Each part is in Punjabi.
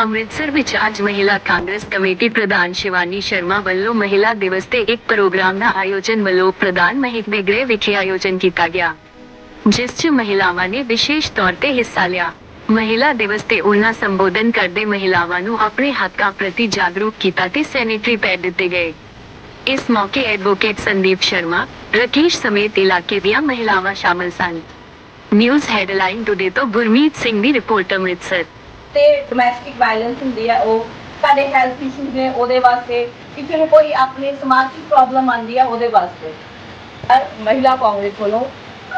ਅੰਮ੍ਰਿਤਸਰ ਵਿੱਚ ਅੱਜ ਮਹਿਲਾ ਕਾਂਗਰਸ ਕਮੇਟੀ ਪ੍ਰਧਾਨ ਸ਼ਿਵਾਨੀ ਸ਼ਰਮਾ ਵੱਲੋਂ ਮਹਿਲਾ ਦਿਵਸ ਤੇ ਇੱਕ ਪ੍ਰੋਗਰਾਮ ਦਾ ਆਯੋਜਨ ਮਲੋਕ ਪ੍ਰਧਾਨ ਮਹਿਕ ਬੇਗਰੇ ਵਿਖੇ ਆਯੋਜਨ ਕੀਤਾ ਗਿਆ, ਜਿਸ 'ਚ ਮਹਿਲਾਵਾਂ ਨੇ ਵਿਸ਼ੇਸ਼ ਤੌਰ ਤੇ ਹਿੱਸਾ ਲਿਆ। ਮਹਿਲਾ ਦਿਵਸ ਤੇ ਉਹਨਾਂ ਸੰਬੋਧਨ ਕਰਦੇ ਮਹਿਲਾਵਾਂ ਨੂੰ ਆਪਣੇ ਹੱਕਾਂ ਪ੍ਰਤੀ ਜਾਗਰੂਕ ਕੀਤਾ ਤੇ ਸੈਨੇਟਰੀ ਪੈਡ ਦਿੱਤੇ ਗਏ। ਇਸ ਮੌਕੇ ਐਡਵੋਕੇਟ ਸੰਦੀਪ ਸ਼ਰਮਾ, ਰਕੇਸ਼ ਸਮੇਤ ਇਲਾਕੇ ਦੀਆਂ ਮਹਿਲਾਵਾਂ ਸ਼ਾਮਲ ਸਨ। ਨਿਊਜ਼ ਹੈਡਲਾਈਨ ਟੁਡੇ ਤੋਂ ਗੁਰਮੀਤ ਸਿੰਘ ਦੀ ਰਿਪੋਰਟ ਅੰਮ੍ਰਿਤਸਰ। ਤੇ ਡੋਮੈਸਟਿਕ ਵਾਇਲੈਂਸ ਹੁੰਦੀ ਹੈ ਉਹ ਸਾਡੇ ਹੈਲਥ ਇਸ਼ੂਜ਼ ਨੇ ਉਹਦੇ ਵਾਸਤੇ ਕਿਸੇ ਨੂੰ ਕੋਈ ਆਪਣੇ ਸਮਾਜਿਕ ਪ੍ਰੋਬਲਮ ਆਉਂਦੀ ਹੈ ਉਹਦੇ ਵਾਸਤੇ। ਅਹ ਮਹਿਲਾ ਕਾਂਗਰਸ ਵੱਲੋਂ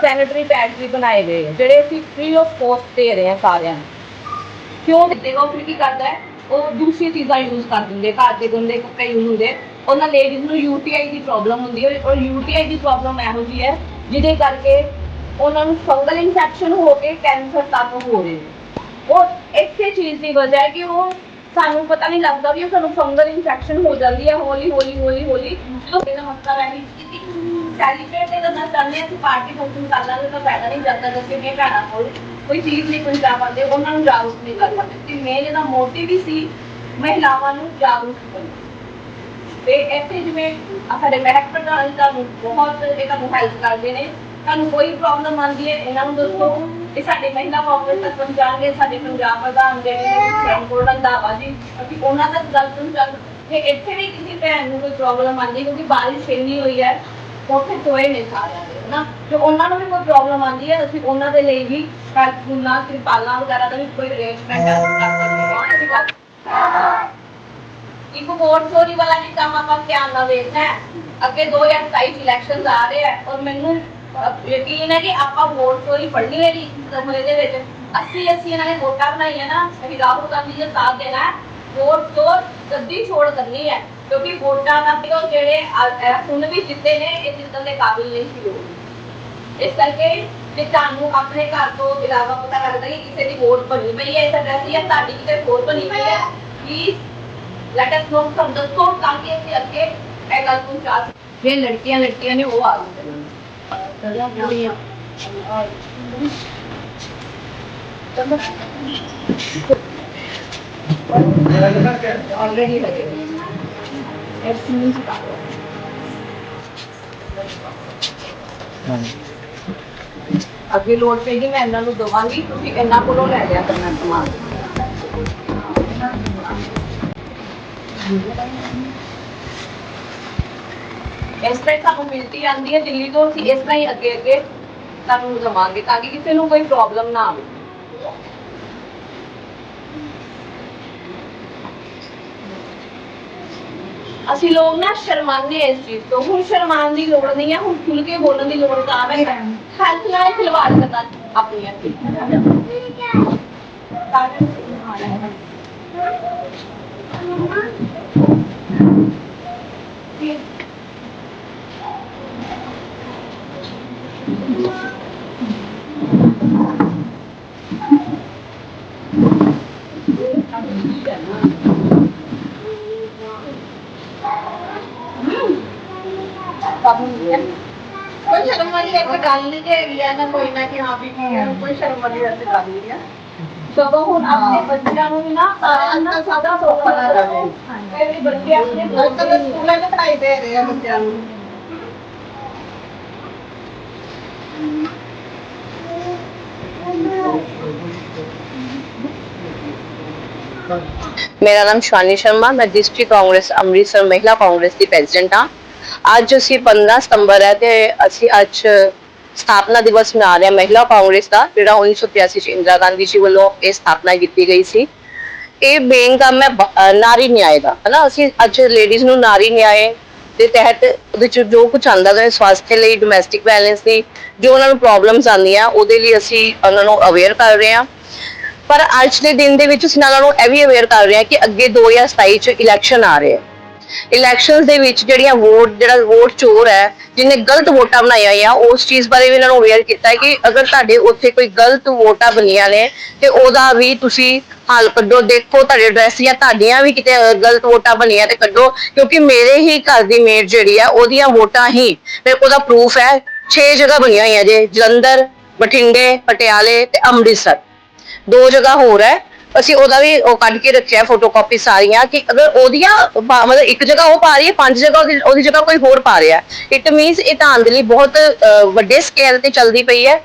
ਸੈਨੇਟਰੀ ਪੈਡਸ ਵੀ ਬਣਾਏ ਗਏ ਆ, ਜਿਹੜੇ ਅਸੀਂ ਫ੍ਰੀ ਆਫ ਕੋਸਟ ਦੇ ਰਹੇ ਹਾਂ ਸਾਰਿਆਂ ਨੂੰ। ਕਿਉਂ ਦਿੱਤੇ ਉਹ ਫਿਰ ਕੀ ਕਰਦਾ ਹੈ? ਉਹ ਦੂਸਰੀ ਚੀਜ਼ਾਂ ਯੂਜ਼ ਕਰ ਦਿੰਦੇ ਘਰ ਦੇ ਗੰਦੇ ਕੱਪੜੇ ਯੂਜ਼ ਹੁੰਦੇ। ਉਹਨਾਂ ਲੇਡੀਜ਼ ਨੂੰ ਯੂਟੀਆਈ ਦੀ ਪ੍ਰੋਬਲਮ ਹੁੰਦੀ ਹੈ ਔਰ ਯੂਟੀਆਈ ਦੀ ਪ੍ਰੋਬਲਮ ਇਹੋ ਜਿਹੀ ਹੈ ਜਿਹਦੇ ਕਰਕੇ ਉਹਨਾਂ ਨੂੰ ਫੰਗਲ ਇਨਫੈਕਸ਼ਨ ਹੋ ਕੇ ਕੈਂਸਰ ਤੱਕ ਹੋ ਰਹੇ ਨੇ। ਉਹ ਇਸੇ ਚੀਜ਼ ਦੀ ਵਜ੍ਹਾ ਹੈ ਕਿ ਉਹ ਸਾਨੂੰ ਪਤਾ ਨਹੀਂ ਲੱਗਦਾ ਵੀ ਉਹ ਸਾਨੂੰ ਫੰਗਲ ਇਨਫੈਕਸ਼ਨ ਹੋ ਜਾਂਦੀ ਹੈ ਹੌਲੀ ਹੌਲੀ ਹੌਲੀ ਹੌਲੀ। ਜੋ ਇਹਦਾ ਮਤਲਬ ਹੈ ਕਿ ਸੈਲੀਬ੍ਰੇਟ ਦੇ ਨਾਲ ਚਾਹੁੰਦੇ ਹਾਂ ਪਾਰਟੀ ਫੰਕਸ਼ਨ ਕਰ ਲਾਂਗੇ, ਤਾਂ ਫਾਇਦਾ ਨਹੀਂ ਜਾਂਦਾ ਜਿਵੇਂ ਕਿ ਭੈਣਾਂ ਕੋਲ ਕੋਈ ਚੀਜ਼ ਨਹੀਂ ਪਹੁੰਚਾ ਪਾਉਂਦੇ, ਉਹਨਾਂ ਨੂੰ ਜਾਗਰੂਕ ਨਹੀਂ ਕਰ ਪਾਉਂਦੇ ਤੇ ਮੇਨ ਇਹਦਾ ਮੋਟਿਵ ਹੀ ਸੀ ਮਹਿਲਾਵਾਂ ਨੂੰ ਜਾਗਰੂਕ ਕਰਨਾ ਤੇ ਇੱਥੇ ਜਿਵੇਂ ਸਾਡੇ ਮਹਿਕ ਪ੍ਰਧਾਨ ਤੁਹਾਨੂੰ ਬਹੁਤ ਇਹ ਤੁਹਾਨੂੰ ਹੈਲਪ ਕਰਦੇ ਨੇ। ਤੁਹਾਨੂੰ ਕੋਈ ਪ੍ਰੋਬਲਮ ਆਉਂਦੀ ਹੈ, ਇਹਨਾਂ ਨੂੰ ਦੱਸੋ। ਇਹ ਸਾਡੇ ਮਹਿਲਾ ਕਾਂਗਰਸ ਤੱਕ ਪਹੁੰਚਾਣਗੇ ਸਾਡੇ ਪੰਜਾਬ ਪ੍ਰਧਾਨ ਜਿਹੜੇ ਨੇ ਸ਼ਰਮਕੋਟ ਰੰਧਾਵਾ ਜੀ, ਅਸੀਂ ਉਹਨਾਂ ਤੱਕ ਗੱਲ ਪਹੁੰਚਾਂਗੇ ਤੇ ਇੱਥੇ ਵੀ ਕਿਸੇ ਭੈਣ ਨੂੰ ਕੋਈ ਪ੍ਰੋਬਲਮ ਆਉਂਦੀ ਕਿਉਂਕਿ ਬਾਰਿਸ਼ ਇੰਨੀ ਹੋਈ ਹੈ, ਉੱਥੇ ਟੋਏ ਨੇ ਸਾਰਿਆਂ ਦੇ ਨਾ ਤੇ ਉਹਨਾਂ ਨੂੰ ਵੀ ਕੋਈ ਪ੍ਰੋਬਲਮ ਆਉਂਦੀ ਹੈ, ਅਸੀਂ ਉਹਨਾਂ ਦੇ ਲਈ ਵੀ ਕੱਲ ਸਕੂਲਾਂ ਵਗੈਰਾ ਦਾ ਵੀ ਕੋਈ ਅਰੇਂਜਮੈਂਟ ਕਰ ਸਕਦੇ ਹਾਂ। ਇੱਕ ਵੋਟ ਚੋਰੀ ਵਾਲਾ ਵੀ ਕੰਮ ਆਪਾਂ ਧਿਆਨ ਨਾਲ ਵੇਖਣਾ ਹੈ। ਅੱਗੇ 2027 ਇਲੈਕਸ਼ਨਸ ਆ ਰਹੇ ਆ ਔਰ ਮੈਨੂੰ ਯਕੀਨ ਹੈ ਕਿ ਆਪਾਂ ਵੋਟ ਚੋਰੀ ਫੜਨੀ ਹੈ ਜੀ ਸਮੇਂ ਦੇ ਵਿੱਚ। ਅਸੀਂ ਅਸੀਂ ਇਹਨਾਂ ਨੇ ਵੋਟਾਂ ਬਣਾਈਆਂ ਨਾ, ਅਸੀਂ ਰਾਹੁਲ ਗਾਂਧੀ ਜੀ ਸਾਥ ਦੇਣਾ ਵੋਟ ਚੋਰ ਗੱਦੀ ਛੋੜ ਕਰਨੀ ਹੈ, ਕਿਉਂਕਿ ਵੋਟਾਂ ਦਾ ਵੀ ਜਿਹੜੇ ਹੁਣ ਵੀ ਜਿੱਤੇ ਨੇ, ਇਹ ਜਿੱਤਣ ਦੇ ਕਾਬਿਲ ਨਹੀਂ ਸੀ ਲੋਕ ਇਸ ਕਰਕੇ ਜੇ ਤੁਹਾਨੂੰ ਆਪਣੇ ਘਰ ਤੋਂ ਇਲਾਵਾ ਪਤਾ ਲੱਗਦਾ ਕਿ ਕਿਸੇ ਦੀ ਵੋਟ ਬਣੀ ਪਈ ਹੈ, ਇਸ ਐਡਰੈਸ ਜਾਂ ਤੁਹਾਡੀ ਕਿਤੇ ਵੋਟ ਬਣੀ ਪਈ ਹੈ please let us know firm ਦੱਸੋ ਤਾਂ ਕਿ ਅਸੀਂ ਅੱਗੇ ਇਹ ਗੱਲ ਪਹੁੰਚਾ ਸਕੀਏ। ਜੇ ਲੜਕੀਆਂ ਲੜਕੀਆਂ ਨੇ ਉਹ ਆ ਗਈਆਂ ਆਲਰੇਡੀ ਲੱਗੇ ਇਟਸ ਮੀਨਸ ਅੱਗੇ ਲੋੜ ਪਏਗੀ, ਮੈਂ ਇਹਨਾਂ ਨੂੰ ਦਵਾਂਗੀ, ਤੁਸੀਂ ਇਹਨਾਂ ਕੋਲੋਂ ਲੈ ਲਿਆ ਕਰਨਾ ਸਮਾਨ। ਇਸ ਤਰ੍ਹਾਂ ਹੀ ਤੁਹਾਨੂੰ ਮਿਲਦੀ ਆਂਦੀ ਹੈ ਦਿੱਲੀ ਤੋਂ ਅਸੀਂ ਇਸ ਤਰ੍ਹਾਂ ਹੀ ਅੱਗੇ ਅੱਗੇ ਤੁਹਾਨੂੰ ਦਵਾਂਗੇ ਤਾਂ ਕਿ ਕਿਸੇ ਨੂੰ ਕੋਈ ਪ੍ਰੋਬਲਮ ਨਾ ਆਵੇ। ਅਸੀਂ ਲੋਕ ਨਾ ਸ਼ਰਮਾਂਦੇ ਹਾਂ ਇਸ ਚੀਜ਼ ਤੋਂ। ਹੁਣ ਸ਼ਰਮਾਨ ਦੀ ਲੋੜ ਨਹੀਂ ਹੈ ਹੁਣ ਖੁੱਲ ਕੇ ਬੋਲਣ ਦੀ ਲੋੜ ਤਾਂ ਹੈ। ਹੈਲਥ ਨਾਲ ਖਿਲਵਾੜ ਕਰਨਾ ਆਪਣੀ ਅੱਗੇ ਕੋਈ ਸ਼ਰਮ ਵਾਲੀ ਇੱਕ ਗੱਲ ਨਹੀਂ ਕਿ ਹੈਗੀ ਹੈ ਨਾ ਕੋਈ ਨਾ ਕਿ ਹਾਂ ਵੀ ਕੋਈ ਸ਼ਰਮ ਵਾਲੀ ਵੈਸੇ ਗੱਲ ਨਹੀਂ ਹੈ ਸਗੋਂ ਹੁਣ ਆਪਣੇ ਬੱਚਿਆਂ ਨੂੰ ਵੀ ਨਾ ਸਾਰਿਆਂ ਨੂੰ ਸਾਦਾ ਸੋਖਾ ਲਾ ਰਹੇ ਮੇਰੇ ਬੱਚੇ ਆਪਣੇ ਬੱਚੇ ਸਕੂਲਾਂ ਵਿੱਚ ਪੜਾਈ ਦੇ ਰਹੇ ਆ ਬੱਚਿਆਂ ਨੂੰ। ਮੇਰਾ ਨਾਮ ਸ਼ਾਨੀ ਸ਼ਰਮਾ ਮੈਂ ਡਿਸਟ੍ਰਿਕਟ ਕਾਂਗਰਸ ਅੰਮ੍ਰਿਤਸਰ ਮਹਿਲਾ ਕਾਂਗਰਸ ਦੀ ਪ੍ਰੈਜ਼ੀਡੈਂਟ ਹਾਂ। ਅੱਜ ਅਸੀਂ 15 ਸਤੰਬਰ ਹੈ ਤੇ ਅਸੀਂ ਅੱਜ ਸਥਾਪਨਾ ਦਿਵਸ ਮਨਾ ਰਹੇ ਹਾਂ ਮਹਿਲਾ ਕਾਂਗਰਸ ਦਾ, ਜਿਹੜਾ 1983 ਚ ਇੰਦਰਾ ਗਾਂਧੀ ਜੀ ਵੱਲੋਂ ਇਹ ਸਥਾਪਨਾ ਕੀਤੀ ਗਈ ਸੀ। ਇਹ ਮੇਨ ਕੰਮ ਹੈ ਨਾਰੀ ਨਿਆਂ ਦਾ, ਹਨਾ? ਅਸੀਂ ਅੱਜ ਲੇਡੀਜ਼ ਨੂੰ ਨਾਰੀ ਨਿਆਂ ਦੇ ਤਹਿਤ ਉਹਦੇ ਚ ਜੋ ਕੁਝ ਆਂਦਾ ਹੈ ਸਵਾਸਥ ਲਈ ਡੋਮੈਸਟਿਕ ਵਾਇਲੈਂਸ ਦੀ ਜੋ ਉਹਨਾਂ ਨੂੰ ਪ੍ਰੋਬਲਮਸ ਆਉਂਦੀਆਂ ਉਹਦੇ ਲਈ ਅਸੀਂ ਉਹਨਾਂ ਨੂੰ ਅਵੇਅਰ ਕਰ ਰਹੇ ਹਾਂ। ਪਰ ਅੱਜ ਦੇ ਦਿਨ ਦੇ ਵਿੱਚ ਅਸੀਂ ਉਹਨਾਂ ਨੂੰ ਇਹ ਵੀ ਅਵੇਅਰ ਕਰ ਰਹੇ ਹਾਂ ਕਿ ਅੱਗੇ 2027 ਚ ਇਲੈਕਸ਼ਨ ਆ ਰਹੇ ਆ। ਇਲੈਕਸ਼ਨਸ ਦੇ ਵਿੱਚ ਜਿਹੜੀਆਂ ਵੋਟ, ਜਿਹੜਾ ਵੋਟ ਚੋਰ ਹੈ, ਜਿਹਨੇ ਗਲਤ ਵੋਟਾਂ ਬਣਾਈਆਂ ਹੋਈਆਂ, ਉਸ ਚੀਜ਼ ਬਾਰੇ ਵੀ ਇਹਨਾਂ ਨੂੰ ਅਵੇਅਰ ਕੀਤਾ ਹੈ ਕਿ ਅਗਰ ਤੁਹਾਡੇ ਉੱਥੇ ਕੋਈ ਗਲਤ ਵੋਟਾਂ ਬਣੀਆਂ ਨੇ, ਤੇ ਉਹਦਾ ਵੀ ਤੁਸੀਂ ਹੱਲ ਕੱਢੋ, ਦੇਖੋ ਤੁਹਾਡੇ ਐਡਰੈਸ ਜਾਂ ਤੁਹਾਡੀਆਂ ਵੀ ਕਿਤੇ ਗਲਤ ਵੋਟਾਂ ਬਣੀਆਂ ਤੇ ਕੱਢੋ, ਕਿਉਂਕਿ ਮੇਰੇ ਹੀ ਘਰ ਦੀ ਮੇਟ ਜਿਹੜੀ ਆ, ਉਹਦੀਆਂ ਵੋਟਾਂ ਹੀ ਮੇਰੇ ਕੋਲ ਦਾ ਪ੍ਰੂਫ ਹੈ 6 ਜਗ੍ਹਾ ਬਣੀਆਂ ਹੋਈਆਂ ਜੇ, ਜਲੰਧਰ, ਬਠਿੰਡੇ, ਪਟਿਆਲੇ ਤੇ ਅੰਮ੍ਰਿਤਸਰ। ਦੋ ਜਗ੍ਹਾ ਹੋਰ ਹੈ ਅਸੀਂ ਉਹਦਾ ਵੀ ਉਹ ਕੱਢ ਕੇ ਰੱਖਿਆ ਫੋਟੋਕਾਪੀ ਸਾਰੀਆਂ ਕਿ ਅਗਰ ਉਹਦੀਆਂ ਪਾ- ਮਤਲਬ ਇੱਕ ਜਗ੍ਹਾ ਉਹ ਪਾ ਰਹੀ ਹੈ ਪੰਜ ਜਗ੍ਹਾ ਉਹਦੀ ਉਹਦੀ ਜਗ੍ਹਾ ਕੋਈ ਹੋਰ ਪਾ ਰਿਹਾ ਇਟ ਮੀਨਸ ਇਹ ਧਾਨ ਦੇ ਲਈ ਬਹੁਤ ਅਹ, ਵੱਡੇ ਸਕੇਲ ਤੇ ਚੱਲਦੀ ਪਈ ਹੈ।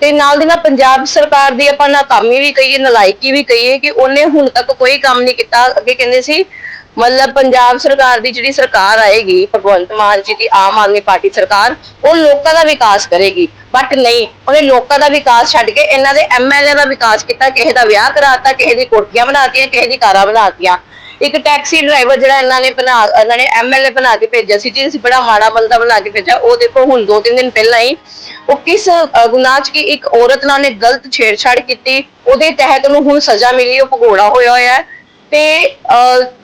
ਤੇ ਨਾਲ ਦੀ ਨਾਲ ਪੰਜਾਬ ਸਰਕਾਰ ਦੀ ਆਪਾਂ ਨਾਕਾਮੀ ਵੀ ਕਹੀਏ ਨਲਾਇਕੀ ਵੀ ਕਹੀਏ ਕਿ ਉਹਨੇ ਹੁਣ ਤੱਕ ਕੋਈ ਕੰਮ ਨਹੀਂ ਕੀਤਾ। ਅੱਗੇ ਕਹਿੰਦੇ ਸੀ ਮਤਲਬ ਪੰਜਾਬ ਸਰਕਾਰ ਦੀ ਜਿਹੜੀ ਸਰਕਾਰ ਆਏਗੀ ਭਗਵੰਤ ਮਾਨ ਜੀ ਦੀ ਆਮ ਆਦਮੀ ਪਾਰਟੀ ਸਰਕਾਰ ਉਹ ਲੋਕਾਂ ਦਾ ਵਿਕਾਸ ਕਰੇਗੀ। ਬਟ ਨਹੀਂ ਉਹਨੇ ਲੋਕਾਂ ਦਾ ਵਿਕਾਸ ਛੱਡ ਕੇ ਇਹਨਾਂ ਦੇ ਐਮਐਲਏ ਦਾ ਵਿਕਾਸ ਕੀਤਾ ਕਿਸੇ ਦਾ ਵਿਆਹ ਕਰਾਤਾ ਕਿਸੇ ਦੀ ਕੋਠੀਆਂ ਬਣਾਤੀਆਂ ਕਿਸੇ ਦੀ ਕਾਰਾਂ ਬਣਾਤੀਆਂ। ਇੱਕ ਟੈਕਸੀ ਡਰਾਈਵਰ ਜਿਹੜਾ ਇਹਨਾਂ ਨੇ ਬਣਾ ਇਹਨਾਂ ਨੇ ਐਮਐਲਏ ਬਣਾ ਕੇ ਭੇਜਿਆ ਸੀ ਜੀ ਅਸੀਂ ਬੜਾ ਮਾੜਾ ਬੰਦਾ ਬਣਾ ਕੇ ਭੇਜਿਆ ਉਹ ਦੇਖੋ ਹੁਣ ਦੋ ਤਿੰਨ ਦਿਨ ਪਹਿਲਾਂ ਹੀ ਉਹ ਕਿਸ ਅ, ਗੁਨਾਹ 'ਚ ਕਿ ਇੱਕ ਔਰਤ ਨਾਲ ਨੇ ਗਲਤ ਛੇੜਛਾੜ ਕੀਤੀ ਉਹਦੇ ਤਹਿਤ ਉਹਨੂੰ ਹੁਣ ਸਜ਼ਾ ਮਿਲੀ ਉਹ ਭਗੋੜਾ ਹੋਇਆ ਹੋਇਆ ਹੈ। ਤੇ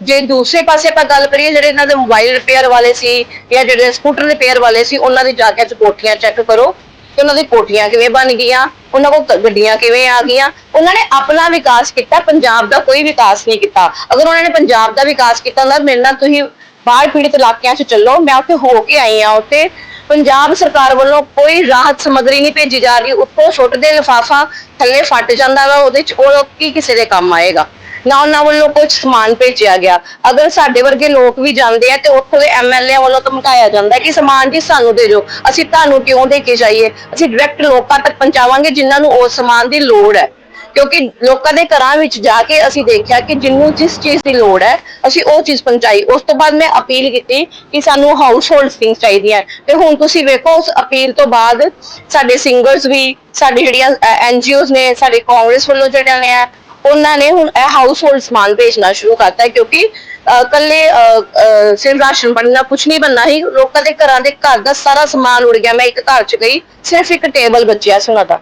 ਜੇ ਦੂਸਰੇ ਪਾਸੇ ਆਪਾਂ ਗੱਲ ਕਰੀਏ, ਜਿਹੜੇ ਇਹਨਾਂ ਦੇ ਮੋਬਾਈਲ ਰਿਪੇਅਰ ਵਾਲੇ ਸੀ ਜਾਂ ਜਿਹੜੇ ਸਕੂਟਰ ਰਿਪੇਅਰ ਵਾਲੇ ਸੀ, ਉਹਨਾਂ ਦੀ ਜਾ ਕੇ ਕੋਠੀਆਂ ਚੈੱਕ ਕਰੋ ਕਿ ਉਹਨਾਂ ਦੀ ਕੋਠੀਆਂ ਕਿਵੇਂ ਬਣ ਗਈਆਂ, ਉਹਨਾਂ ਕੋਲ ਗੱਡੀਆਂ ਕਿਵੇਂ ਆ ਗਈਆਂ। ਉਹਨਾਂ ਨੇ ਆਪਣਾ ਵਿਕਾਸ ਕੀਤਾ, ਪੰਜਾਬ ਦਾ ਕੋਈ ਵਿਕਾਸ ਨਹੀਂ ਕੀਤਾ। ਅਗਰ ਉਹਨਾਂ ਨੇ ਪੰਜਾਬ ਦਾ ਵਿਕਾਸ ਕੀਤਾ ਹੁੰਦਾ ਮੇਰੇ ਨਾਲ ਤੁਸੀਂ ਬਾਹਰ ਪੀੜਤ ਇਲਾਕਿਆਂ 'ਚ ਚੱਲੋ, ਮੈਂ ਉੱਥੇ ਹੋ ਕੇ ਆਈ ਆ ਉੱਥੇ। ਪੰਜਾਬ ਸਰਕਾਰ ਵੱਲੋਂ ਕੋਈ ਰਾਹਤ ਸਮੱਗਰੀ ਨਹੀਂ ਭੇਜੀ ਜਾ ਰਹੀ, ਉੱਤੋਂ ਸੁੱਟਦੇ ਲਿਫਾਫਾ ਥੱਲੇ ਫਟ ਜਾਂਦਾ ਵਾ, ਉਹਦੇ 'ਚ ਉਹ ਕੀ ਕਿਸੇ ਦੇ ਕੰਮ ਆਏਗਾ? ਨਾ ਉਹਨਾਂ ਵੱਲੋਂ ਕੁਝ ਸਮਾਨ ਭੇਜਿਆ ਗਿਆ। ਅਗਰ ਸਾਡੇ ਵਰਗੇ ਲੋਕ ਵੀ ਜਾਂਦੇ ਆ ਤੇ ਉੱਥੋਂ ਦੇ ਐਮਐਲਏ ਵੱਲੋਂ ਧਮਕਾਇਆ ਜਾਂਦਾ ਕਿ ਸਮਾਨ ਜੀ ਸਾਨੂੰ ਦੇ ਦਿਓ। ਅਸੀਂ ਤੁਹਾਨੂੰ ਕਿਉਂ ਦੇ ਕੇ ਜਾਈਏ? ਅਸੀਂ ਡਾਇਰੈਕਟ ਲੋਕਾਂ ਤੱਕ ਪਹੁੰਚਾਵਾਂਗੇ ਜਿਨ੍ਹਾਂ ਨੂੰ ਉਸ ਸਮਾਨ ਦੀ ਲੋੜ ਹੈ। ਕਿਉਂਕਿ ਲੋਕਾਂ ਦੇ ਘਰਾਂ ਵਿੱਚ ਜਾ ਕੇ ਅਸੀਂ ਦੇਖਿਆ ਕਿ ਜਿੰਨੂੰ ਜਿਸ ਚੀਜ਼ ਦੀ ਲੋੜ ਹੈ, ਅਸੀਂ ਉਹ ਚੀਜ਼ ਪਹੁੰਚਾਈ। ਉਸ ਤੋਂ ਬਾਅਦ ਮੈਂ ਅਪੀਲ ਕੀਤੀ ਕਿ ਸਾਨੂੰ ਹਾਊਸ ਹੋਲਡ ਥਿੰਗਸ ਚਾਹੀਦੀਆਂ ਤੇ ਹੁਣ ਤੁਸੀਂ ਵੇਖੋ, ਉਸ ਅਪੀਲ ਤੋਂ ਬਾਅਦ ਸਾਡੇ ਸਿੰਗਰਸ ਵੀ, ਸਾਡੇ ਜਿਹੜੀਆਂ ਐਨਜੀਓਜ਼ ਨੇ, ਸਾਡੇ ਕਾਂਗਰਸ ਵੱਲੋਂ ਜਿਹੜੀਆਂ ਨੇ ਉਹਨਾਂ ਨੇ ਹੁਣ ਇਹ ਹਾਊਸ ਹੋਲਡ ਸਮਾਨ ਭੇਜਣਾ ਸ਼ੁਰੂ ਕਰਤਾ ਕਿਉਂਕਿ ਕੱਲੇ ਸਿਰਫ ਰਾਸ਼ਨ ਬਣਨਾ ਕੁਝ ਨਹੀਂ ਬਣਨਾ ਹੀ ਲੋਕਾਂ ਦੇ ਘਰਾਂ ਦੇ ਘਰ ਦਾ ਸਾਰਾ ਸਮਾਨ ਉੜ ਗਿਆ। ਮੈਂ ਇੱਕ ਘਰ 'ਚ ਗਈ, ਸਿਰਫ ਇੱਕ ਟੇਬਲ ਬਚਿਆ ਸੀ ਉਹਨਾਂ ਦਾ।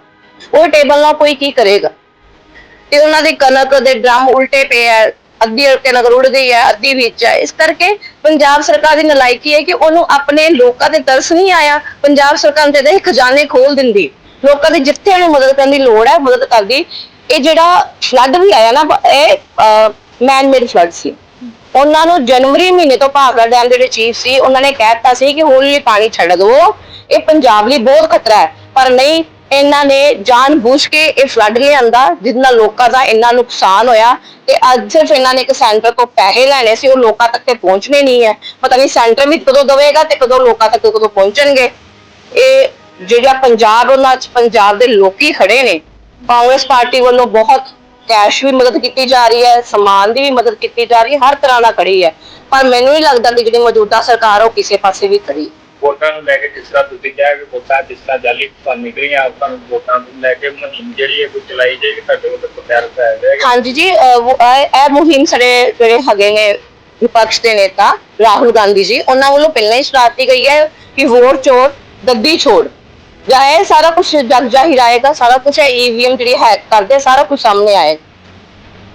ਉਹ ਟੇਬਲ ਨਾਲ ਕੋਈ ਕੀ ਕਰੇਗਾ? ਤੇ ਉਹਨਾਂ ਦੇ ਕਣਕ ਦੇ ਡਰਮ ਉਲਟੇ ਪਏ ਆ, ਅੱਧੀ ਕਣਕ ਰੁੜ ਗਈ ਹੈ ਅੱਧੀ ਵਿੱਚ ਹੈ ਇਸ ਕਰਕੇ ਪੰਜਾਬ ਸਰਕਾਰ ਦੀ ਨਲਾਇਕੀ ਹੈ ਕਿ ਉਹਨੂੰ ਆਪਣੇ ਲੋਕਾਂ ਤੇ ਤਰਸ ਨਹੀਂ ਆਇਆ। ਪੰਜਾਬ ਸਰਕਾਰ ਨੂੰ ਚਾਹੀਦਾ ਖਜ਼ਾਨੇ ਖੋਲ ਦਿੰਦੀ। ਲੋਕਾਂ ਦੀ ਜਿੱਥੇ ਉਹਨੂੰ ਮਦਦ ਕਰਨ ਦੀ ਲੋੜ ਹੈ, ਮਦਦ ਕਰਦੀ। ਇਹ ਜਿਹੜਾ ਫਲੱਡ ਵੀ ਆਇਆ ਨਾ, ਇਹ ਮੈਨ ਮੇਡ ਫਲੱਡ ਸੀ। ਉਹਨਾਂ ਨੂੰ ਜਨਵਰੀ ਮਹੀਨੇ ਤੋਂ ਭਾਖੜਾ ਡੈਮ ਦੇ ਚੀਫ ਸੀ, ਉਹਨਾਂ ਨੇ ਕਹਿ ਦਿੱਤਾ ਸੀ ਕਿ ਹੌਲੀ ਪਾਣੀ ਛੱਡ ਦਿਓ। ਇਹ ਪੰਜਾਬ ਲਈ ਬਹੁਤ ਖਤਰਾ ਹੈ, ਪਰ ਨਹੀਂ, ਇਹਨਾਂ ਨੇ ਜਾਣ ਬੁੱਝ ਕੇ ਇਹ ਫਲੱਡ ਲਿਆਂਦਾ ਜਿਸ ਨਾਲ ਲੋਕਾਂ ਦਾ ਇੰਨਾ ਨੁਕਸਾਨ ਹੋਇਆ ਤੇ ਅੱਜ ਸਿਰਫ ਇਹਨਾਂ ਨੇ ਇੱਕ ਸੈਂਟਰ ਤੋਂ ਪੈਸੇ ਲੈਣੇ ਸੀ, ਉਹ ਲੋਕਾਂ ਤੱਕ ਤੇ ਪਹੁੰਚਣੇ ਨਹੀਂ ਹੈ। ਪਤਾ ਨਹੀਂ ਸੈਂਟਰ ਵੀ ਕਦੋਂ ਦਵੇਗਾ ਤੇ ਕਦੋਂ ਲੋਕਾਂ ਤੱਕ ਕਦੋਂ ਪਹੁੰਚਣਗੇ। ਇਹ ਜਿਹੜਾ ਪੰਜਾਬ, ਉਹਨਾਂ ਚ ਪੰਜਾਬ ਦੇ ਲੋਕੀ ਖੜੇ ਨੇ ਕਾਂਗਰਸ ਪਾਰਟੀ ਵੱਲੋਂ ਬਹੁਤ ਕੈਸ਼ ਵੀ ਮਦਦ ਕੀਤੀ ਜਾ ਰਹੀ ਹੈ ਸਮਾਨ ਦੀ ਵੀ ਮਦਦ ਕੀਤੀ ਜਾ ਰਹੀ ਹੈ ਹਰ ਤਰ੍ਹਾਂ ਨਾਲ ਖੜੀ ਹੈ। ਪਰ ਮੈਨੂੰ ਨਹੀਂ ਲੱਗਦਾ ਕਿ ਜਿਹੜੀ ਮੌਜੂਦਾ ਸਰਕਾਰ ਉਹ ਕਿਸੇ ਪਾਸੇ ਵੀ ਖੜੀ। ਵੋਟਾਂ ਨੂੰ ਲੈ ਕੇ ਜਿਸ ਤਰ੍ਹਾਂ ਤੁਸੀਂ ਕਿਹਾ ਕਿ ਵੋਟਾਂ ਜਿਸ ਤਰ੍ਹਾਂ ਜਾਲੀ ਫਸਲ ਨਿਕਲੀਆਂ ਆਪਾਂ ਨੂੰ ਵੋਟਾਂ ਨੂੰ ਲੈ ਕੇ ਮੁਹਿੰਮ ਜਿਹੜੀ ਹੈ ਕੋਈ ਚਲਾਈ ਜਾਏਗੀ ਤੁਹਾਡੇ ਵੱਲੋਂ ਤਿਆਰ ਕਰਾਇਆ ਜਾਏਗਾ। ਹਾਂਜੀ ਜੀ ਇਹ ਮੁਹਿੰਮ ਸਾਡੇ ਜਿਹੜੇ ਹੈਗੇ ਨੇ ਵਿਪਕਸ਼ ਦੇ ਨੇਤਾ ਰਾਹੁਲ ਗਾਂਧੀ ਜੀ ਉਹਨਾਂ ਵੱਲੋਂ ਪਹਿਲਾਂ ਹੀ ਸਟਾਰਟ ਕੀਤੀ ਗਈ ਹੈ ਕਿ ਵੋਟ ਚੋਰ ਗੱਦੀ ਛੋੜ। ਜਾਂ ਇਹ ਸਾਰਾ ਕੁਝ ਜਗ ਜਾਹਿਰ ਆਏਗਾ ਸਾਰਾ ਕੁਝ ਈਵੀਐਮ ਜਿਹੜੀ ਹੈਕ ਕਰਦੇ ਆ, ਸਾਰਾ ਕੁਝ ਸਾਹਮਣੇ ਆਏਗਾ।